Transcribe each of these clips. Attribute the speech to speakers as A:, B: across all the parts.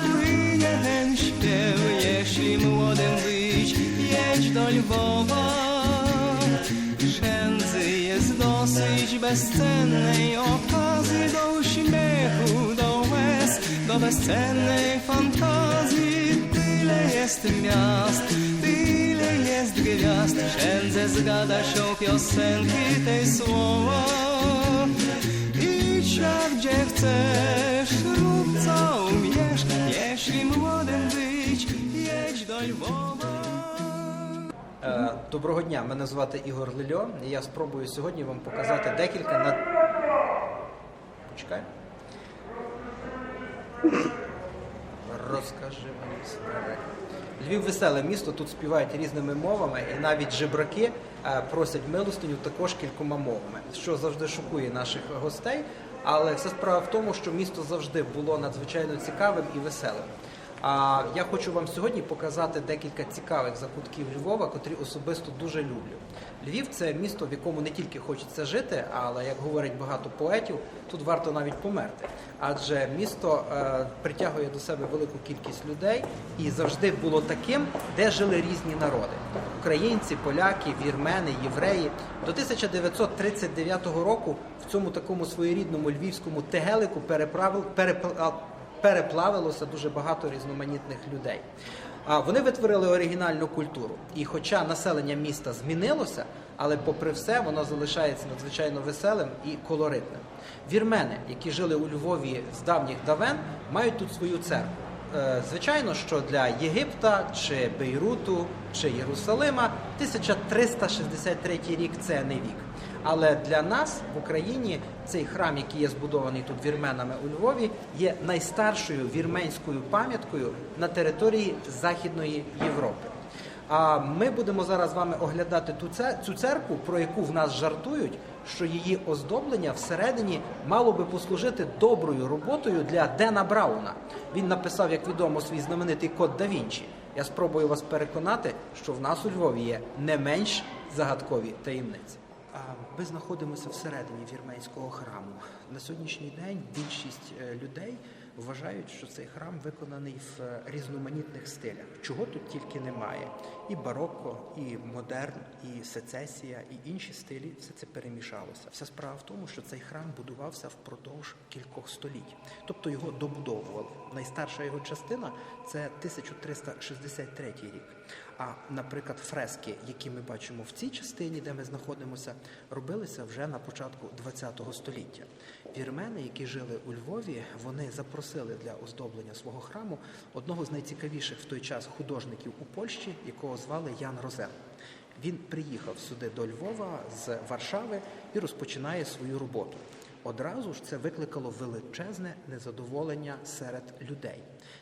A: płynie ten śpiew, jeśli młodym być, jedź do Lwowa. Przędzy jest dosyć bezcennej okazji do uśmiechu, do łez, do bezcennej fantazji. Tyle jest miast, tyle jest gwiazd, wszędzie zgada się piosenki tej słowa. Idź gdzie chcesz,
B: Доброго дня, мене звати Ігор Лильо. і Я спробую сьогодні вам показати декілька на. Почекай. Розкажи мені справи. Львів веселе місто, тут співають різними мовами, і навіть жебраки е, просять милостиню також кількома мовами, що завжди шокує наших гостей. Але вся справа в тому, що місто завжди було надзвичайно цікавим і веселим. А я хочу вам сьогодні показати декілька цікавих закутків Львова, котрі особисто дуже люблю. Львів це місто, в якому не тільки хочеться жити, але як говорять багато поетів, тут варто навіть померти. Адже місто е, притягує до себе велику кількість людей і завжди було таким, де жили різні народи: українці, поляки, вірмени, євреї. До 1939 року в цьому такому своєрідному львівському тегелику переправив перепла- переплавилося дуже багато різноманітних людей. А вони витворили оригінальну культуру. І хоча населення міста змінилося, але попри все воно залишається надзвичайно веселим і колоритним. Вірмени, які жили у Львові з давніх давен, мають тут свою церкву. Е, Звичайно, що для Єгипта чи Бейруту чи Єрусалима 1363 рік це не вік. Але для нас в Україні цей храм, який є збудований тут вірменами у Львові, є найстаршою вірменською пам'яткою на території Західної Європи. А ми будемо зараз з вами оглядати цю церкву, про яку в нас жартують, що її оздоблення всередині мало би послужити доброю роботою для Дена Брауна. Він написав, як відомо, свій знаменитий код да Вінчі. Я спробую вас переконати, що в нас у Львові є не менш загадкові таємниці. Ми знаходимося всередині вірменського храму. На сьогоднішній день більшість е, людей вважають, що цей храм виконаний в е, різноманітних стилях, чого тут тільки немає. І барокко, і модерн, і сецесія, і інші стилі все це перемішалося. Вся справа в тому, що цей храм будувався впродовж кількох століть, тобто його добудовували. Найстарша його частина це 1363 рік. А, наприклад, фрески, які ми бачимо в цій частині, де ми знаходимося, робилися вже на початку ХХ століття. Вірмени, які жили у Львові, вони запросили для оздоблення свого храму одного з найцікавіших в той час художників у Польщі, якого звали Ян Розен. Він приїхав сюди до Львова з Варшави і розпочинає свою роботу. Одразу ж це викликало величезне незадоволення серед людей.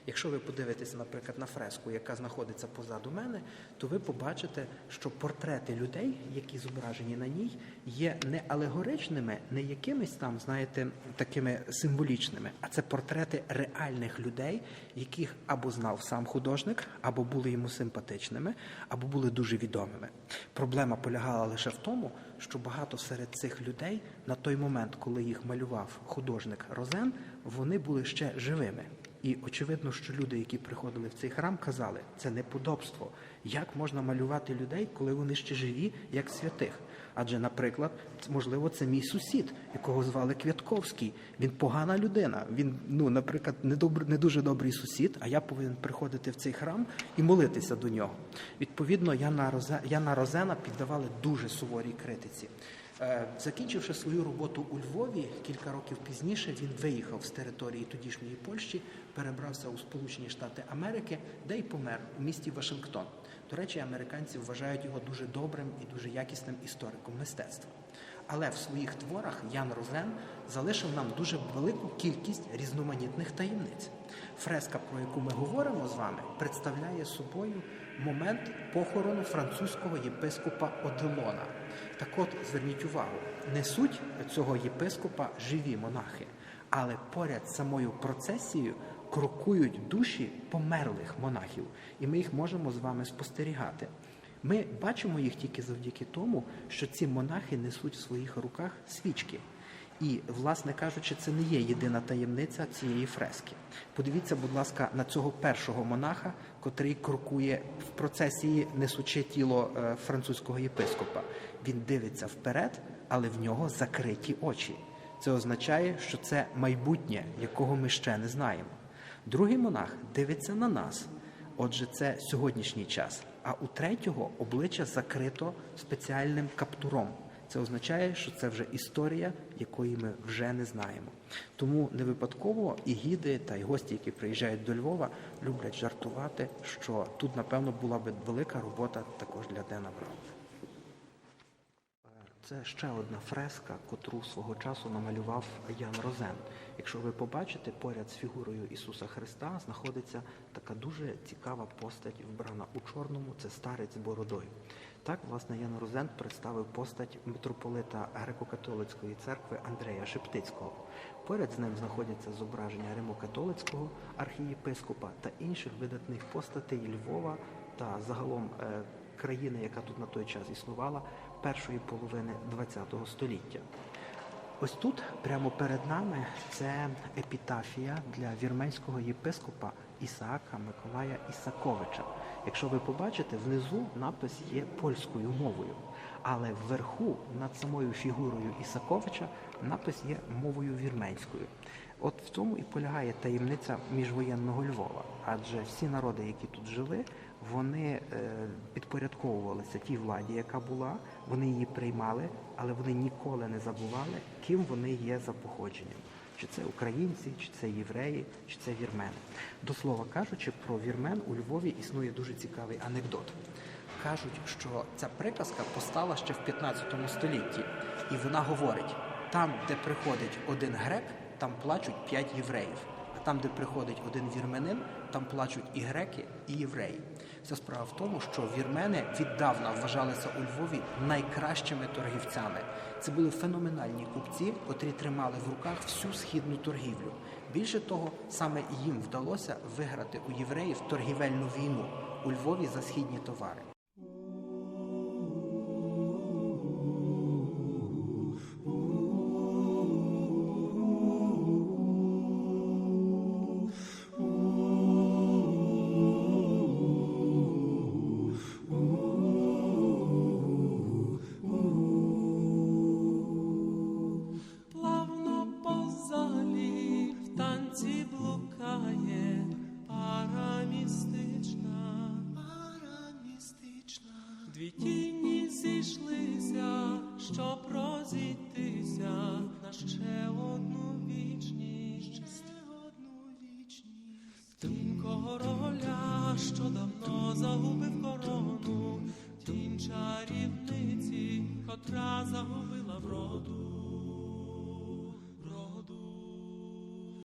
B: Якщо ви подивитеся, наприклад, на фреску, яка знаходиться позаду мене, то ви побачите, що портрети людей, які зображені на ній, є не алегоричними, не якимись там, знаєте, такими символічними, а це портрети реальних людей, яких або знав сам художник, або були йому симпатичними, або були дуже відомими. Проблема полягала лише в тому, що багато серед цих людей на той момент, коли їх малював художник Розен, вони були ще живими. І очевидно, що люди, які приходили в цей храм, казали, це неподобство. Як можна малювати людей, коли вони ще живі, як святих? Адже, наприклад, можливо, це мій сусід, якого звали Квятковський. Він погана людина. Він, ну, наприклад, не добр, не дуже добрий сусід, а я повинен приходити в цей храм і молитися до нього. Відповідно, Розе, Яна Розена піддавали дуже суворій критиці. Е, Закінчивши свою роботу у Львові, кілька років пізніше він виїхав з території тодішньої Польщі, перебрався у Сполучені Штати Америки, де й помер у місті Вашингтон. До речі, американці вважають його дуже добрим і дуже якісним істориком мистецтва. Але в своїх творах Ян Розен залишив нам дуже велику кількість різноманітних таємниць. Фреска, про яку ми говоримо з вами, представляє собою момент похорону французького єпископа Оделона. Так от зверніть увагу, несуть цього єпископа живі монахи, але поряд з самою процесією крокують душі померлих монахів, і ми їх можемо з вами спостерігати. Ми бачимо їх тільки завдяки тому, що ці монахи несуть в своїх руках свічки. І, власне кажучи, це не є єдина таємниця цієї фрески. Подивіться, будь ласка, на цього першого монаха, котрий крокує в процесії, несучи тіло е, французького єпископа. Він дивиться вперед, але в нього закриті очі. Це означає, що це майбутнє, якого ми ще не знаємо. Другий монах дивиться на нас. Отже, це сьогоднішній час. А у третього обличчя закрито спеціальним каптуром. Це означає, що це вже історія, якої ми вже не знаємо. Тому не випадково і гіди та й гості, які приїжджають до Львова, люблять жартувати, що тут, напевно, була би велика робота також для Дена Брауна. Це ще одна фреска, котру свого часу намалював Ян Розен. Якщо ви побачите, поряд з фігурою Ісуса Христа знаходиться така дуже цікава постать, вбрана у чорному, це старець з бородою. Так, власне, Ян Розен представив постать митрополита греко-католицької церкви Андрея Шептицького. Поряд з ним знаходяться зображення римокатолицького архієпископа та інших видатних постатей Львова та загалом е, країни, яка тут на той час існувала, першої половини ХХ століття. Ось тут, прямо перед нами, це епітафія для вірменського єпископа Ісаака Миколая Ісаковича. Якщо ви побачите, внизу напис є польською мовою, але вверху над самою фігурою Ісаковича напис є мовою вірменською. От в цьому і полягає таємниця міжвоєнного Львова, адже всі народи, які тут жили, вони е, підпорядковувалися тій владі, яка була, вони її приймали, але вони ніколи не забували, ким вони є за походженням. Чи це українці, чи це євреї, чи це вірмени. До слова кажучи, про вірмен у Львові існує дуже цікавий анекдот. Кажуть, що ця приказка постала ще в 15 столітті, і вона говорить: там, де приходить один грек, там плачуть п'ять євреїв. Там, де приходить один вірменин, там плачуть і греки, і євреї. Вся справа в тому, що вірмени віддавна вважалися у Львові найкращими торгівцями. Це були феноменальні купці, котрі тримали в руках всю східну торгівлю. Більше того, саме їм вдалося виграти у євреїв торгівельну війну у Львові за східні товари.
A: Танці блукає пара містична, пара містична. Дві тіні зійшлися, щоб розійтися на ще одну вічність. Ще одну вічність. Тим короля, що давно загубив корону, тінь чарівниці, котра загубила вроду.